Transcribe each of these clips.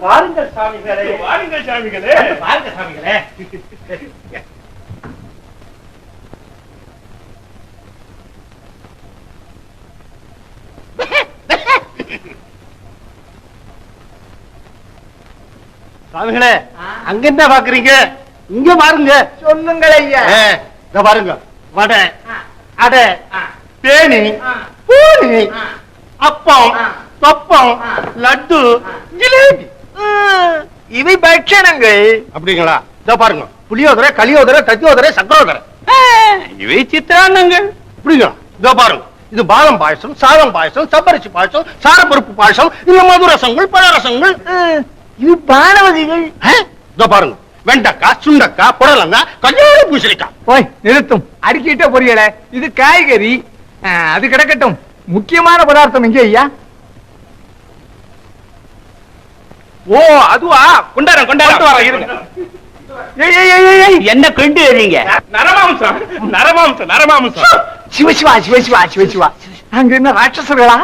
பாருங்கள் சாமிகளே. வாருங்கள் சாமிகளே. பாருங்க சாமிகளே. சாமிகளே அங்க என்ன பாக்குறீங்க? இங்க பாருங்க. சொல்லுங்கள் ஐயா. இதோ பாருங்க. வடை அடை ஆ. பூனி. அப்பம். தொப்பம். லட்டு ஜிலேபி. இவை பட்சணங்கள். அப்படிங்களா? இதோ பாருங்க. புளியோதரை களியோதரை தத்தியோதரை சக்கரோதரை. இவை சித்திரான்னங்கள். அப்படிங்களா? இதோ பாருங்க. இது பாலம் பாயசம் சாதம் பாயசம் சப்பரிசி பாயசம் சாரப்பருப்பு பாயசம் இந்த மதுரசங்கள் பழரசங்கள். இது பானவதிகள் ஆ, இதோ பாருங்க. வெண்டைக்காய் சுண்டக்காய் புடலங்காய் கல்யாண பூசணிக்காய். போய் நிறுத்தும். அடிக்கிட்ட பொரியல. இது காய்கறி. அது கிடக்கட்டும். முக்கியமான பதார்த்தம் எங்க ஐயா? ஓ அதுவா? கொண்டாரம் கொண்டாரம் இருங்க. ஏய், ஏய், ஏய், ஏய், ஏய். என்ன கொண்டு வரீங்க? நரமாம்சம் நரமாம்சம் நரமாம்சம். சிவசிவா சிவசிவா சிவசிவா அங்க என்ன ராட்சசர்களா?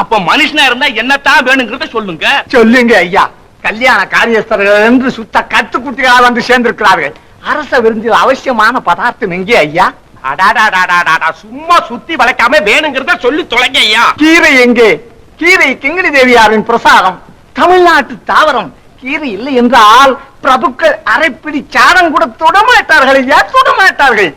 அப்ப மனுஷனா இருந்தா என்னத்தான் வேணுங்கிறத சொல்லுங்க. சொல்லுங்க ஐயா. கல்யாண காரியஸ்தர்கள் என்று சுத்த கத்துக்குட்டிகளா வந்து சேர்ந்திருக்கிறார்கள். அரச விருந்தில் அவசியமான பதார்த்தம் எங்கே ஐயா? அடாடாடாடாடா சும்மா சுத்தி வளைக்காம வேணுங்கிறத சொல்லி தொலைங்க ஐயா. கீரை எங்கே? கீரை கிங்கிணி தேவியாரின் பிரசாதம். தமிழ்நாட்டு தாவரம். கீரை இல்லை என்றால் பிரபுக்கள் அரைப்பிடி சாரம் கூட தொடமாட்டார்கள் ஐயா தொடமாட்டார்கள்.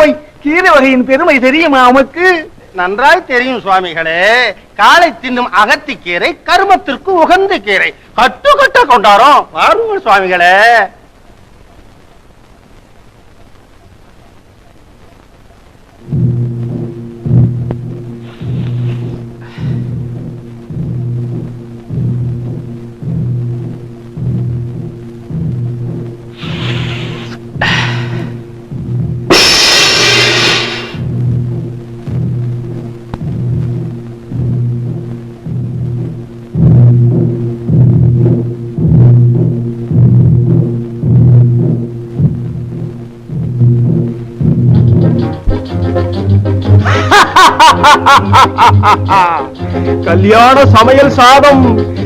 ஓய் கீரை வகையின் பெருமை தெரியுமா உமக்கு? நன்றாய் தெரியும் சுவாமிகளே. காலை தின்னும் அகத்தி கீரை கருமத்திற்கு உகந்த கீரை. கட்டு கட்ட கொண்டாரோம் வாருங்கள் சுவாமிகளே. கல்யாண சமையல் சாதம்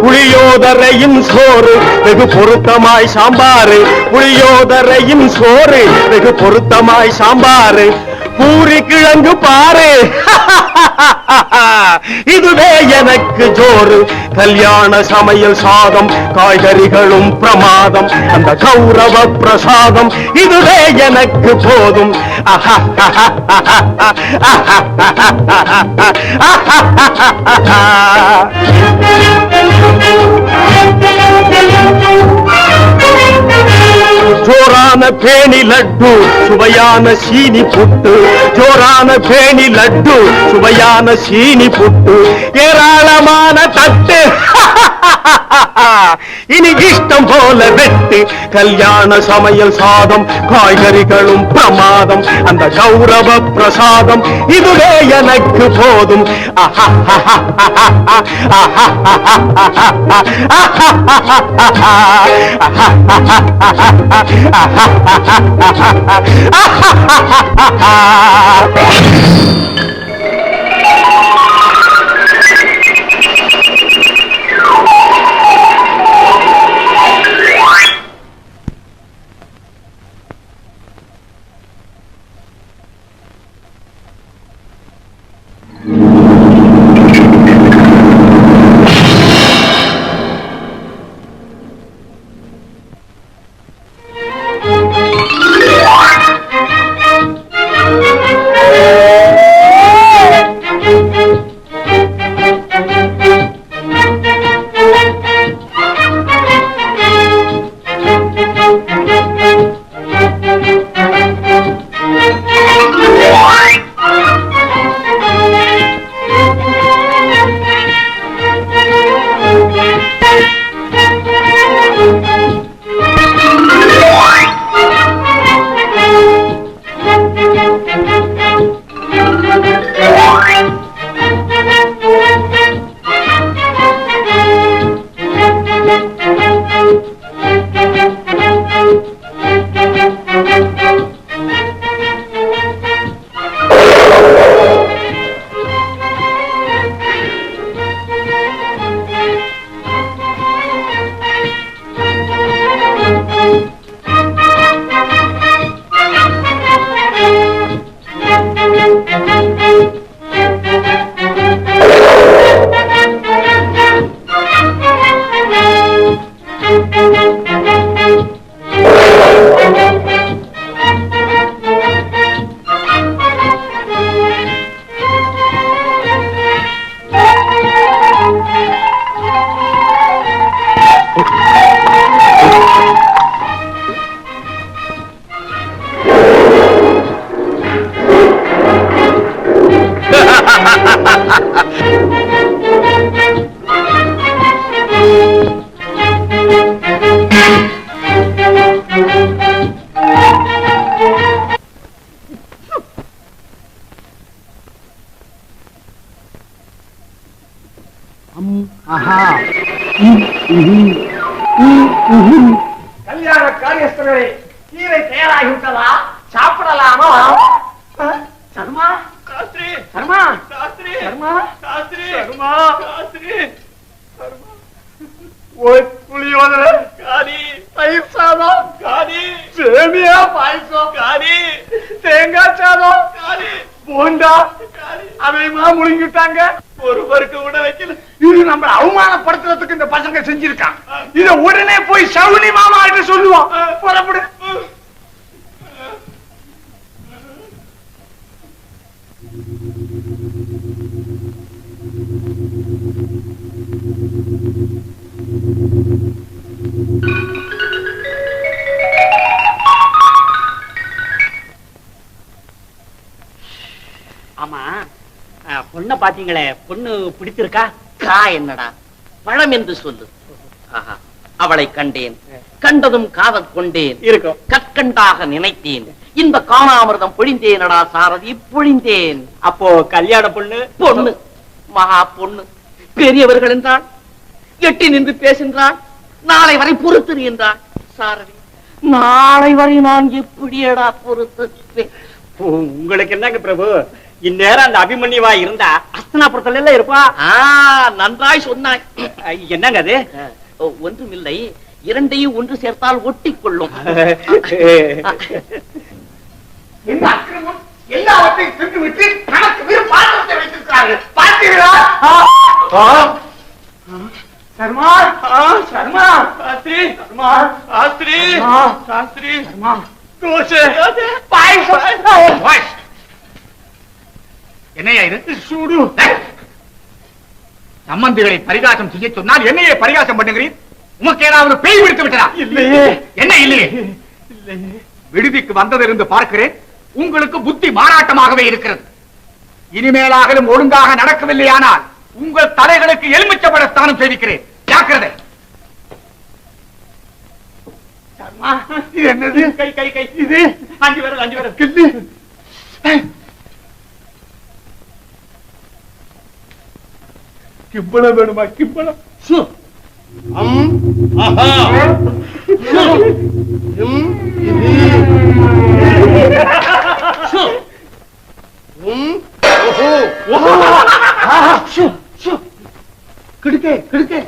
புளியோதரையும் சோறு வெகு பொருத்தமாய் சாம்பாரு புளியோதரையும் சோறு வெகு பொருத்தமாய் சாம்பாரு பூரி கிழங்கு பாரு. இதுவே எனக்கு ஜோறு. கல்யாண சமையல் சாதம் காய்கறிகளும் பிரமாதம். அந்த கௌரவ பிரசாதம் இதுவே எனக்கு போதும். ஜோரான பேணி லட்டு சுவையான சீனி புட்டு. ஜோரான பேணி லட்டு சுவையான சீனி புட்டு. ஏராளமான தட்டு. இனி இஷ்டம் போல வெட்டு. கல்யாண சமையல் சாதம் காய்கறிகளும் பிரமாதம். அந்த கௌரவ பிரசாதம் இதுவே எனக்கு போதும். ஆஹா 啊哈哈哈哈哈哈啊哈哈哈哈哈 சர்மா! சர்மா! சர்மா! ஓய் புளியோதர காரி தயிர் சாதம் காரி சேமியா? பாயசம்! காரி தேங்காய் சாதம் காரி போண்டா? அதையுமா முழுங்கிட்டாங்க? ஒரு பருக்கு கூட வைக்கல. இது நம்ம அவமானப்படுத்துறதுக்கு இந்த பசங்க செஞ்சிருக்காங்க. இத உடனே போய் சவுனி மாமா கிட்ட சொல்லுவோம் புறப்படு. பாத்தீங்களே பொண்ணு பிடிச்சிருக்கா கா என்னடா? பழம் என்று சொல்லு. அவளை கண்டேன். கண்டதும் காதல் கொண்டேன். இருக்கும். கற்கண்டாக நினைத்தேன். இன்ப காணாமிர்தம் பொழிந்தேனடா சாரதி பொழிந்தேன். அப்போ கல்யாண பொண்ணு? பொண்ணு. மகா பொண்ணு. பெரியவர்கள் என்றாள் எட்டி நின்று பேசுகின்றாள்? நாளை வரை பொறுத்திரு என்றாள்? சாரதி நாளை வரை நான் எப்படியடா பொறுத்து உங்களுக்கு என்னங்க பிரபு? இந்நேரம் அந்த அபிமன்யுவா இருந்தா அஸ்தனாபுரத்துல எல்லாம் இருப்பா. ஆ நன்றாய் சொன்னாய். என்னங்க அது? அஹ், ஒன்றுமில்லை. இரண்டையும் ஒன்று சேர்த்தால் ஒட்டிக்கொள்ளும். இந்த அக்கிரமம் எல்லாவற்றையும் சென்று விட்டு தனக்கு வெறும் பாத்திரத்தை வைத்திருக்கிறார்கள். பார்த்தீர்களா? ஆ, ஆ. சர்மா ஆ, சர்மா. சாஸ்திரி சர்மா சாஸ்திரி சாஸ்திரி சர்மா. தோசை. பாயசம் பாயசம். என்னையா இது சூடு. சம்பந்திகளை பரிகாசம் செய்ய சொன்னால் என்னையே பரிகாசம் பண்ணுகிறீர்? உமக்கு ஏதாவது பேய் பிடித்து விட்டதா? இல்லையே. என்ன இல்லையே? விடுதிக்கு வந்ததிலிருந்து பார்க்கிறேன். உங்களுக்கு புத்தி மாறாட்டமாகவே இருக்கிறது. இனிமேலாகலும் ஒழுங்காக நடக்கவில்லையானால் உங்கள் தலைகளுக்கு எலுமிச்சபட ஸ்தானம் செய்திக்கிறேன் ஜாக்கிரதை என்னது? கை கை கை. இது? அஞ்சு பேரும் அஞ்சு பேரும் கிம்பளம் வேணுமா? கிம்பளம் கிடுக்கே கிடுக்கே.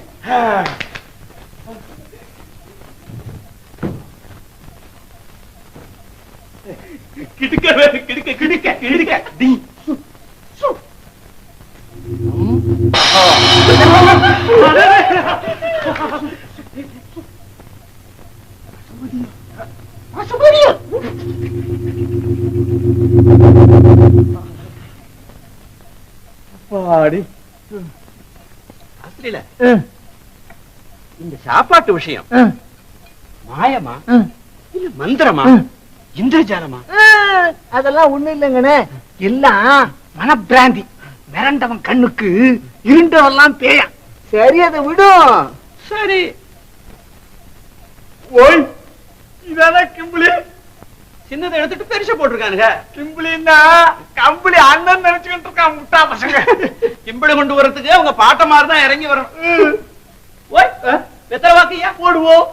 பாடி. ஆஸ்திரேலியா இந்த சாப்பாட்டு விஷயம் மாயமா இல்ல மந்திரமா? இந்திரஜாலமா? அதெல்லாம் ஒண்ணு இல்லைங்கண்ணே. எல்லாம் மனப்பிராந்தி. மிரண்டவன் கண்ணுக்கு இருண்டவெல்லாம் பேயா. சரி அதை விடும் சரி. ஓய் சின்னதை எடுத்துட்டு பெருசா போட்டிருக்கானுங்க. கிம்பிளின்னா கம்பிளி அண்ணன் நினைச்சுக்கிட்டு இருக்கான் முட்டா பசங்க. கிம்பிடு கொண்டு வரதுக்கு அவங்க பாட்ட மாதிரி தான் இறங்கி வரணும். ஓய் வெத்தலை வாக்கையா போடுவோம்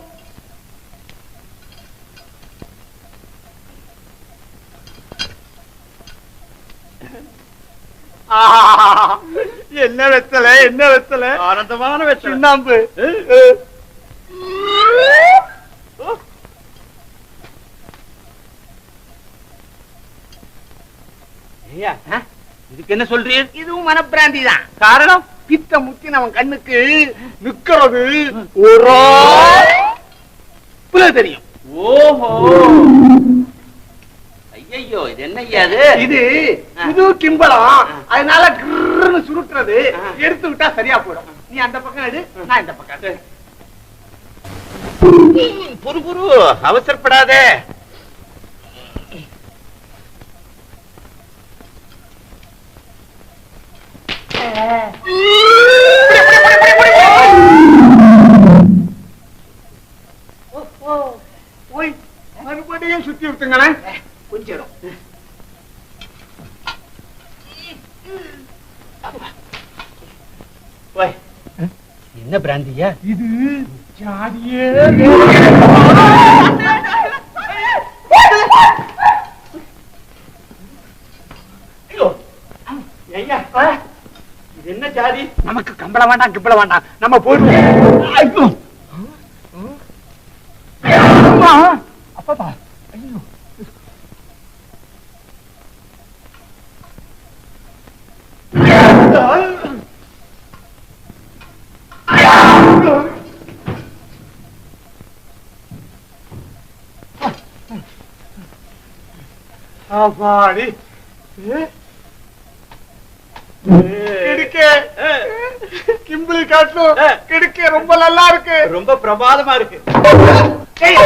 என்ன வெத்தல என்ன வெத்தல? ஆனந்தமான வெத்தலை. சுண்ணாம்பு ஐயா இதுக்கு என்ன சொல்றீர்? இதுவும் மனப்பிராந்தி தான் காரணம்? பித்த முத்தி நம்ம கண்ணுக்கு நிக்கிறது ஒரு தெரியும். ஓஹோ! ஐயோ இது என்ன ஐயா இது இது புது கிம்பளம். அதனால கிருன்னு சுருட்டுறது. எடுத்து விட்டா சரியா போயிடும். நீ அந்த பக்கம் எடு நான் இந்த பக்கம். புரு புரு அவசரப்படாதே. போய் மறுபடியும் சுத்தி விட்டுங்களேன் கொஞ்சம் போய் என்ன பிராந்தியா இது ஜாதியே ஐயோ ஐயா இது என்ன ஜாதி? நமக்கு கம்பளம் வேண்டாம் கிம்பளம் வேண்டாம். நம்ம போயிடுவோம். அப்பப்பா. ஐயோ. அப்பாடி கிடுக்கே கிம்பிளி காட்டும் கிடுக்கே ரொம்ப நல்லா இருக்கு. ரொம்ப பிரமாதமா இருக்கு. ஏய்,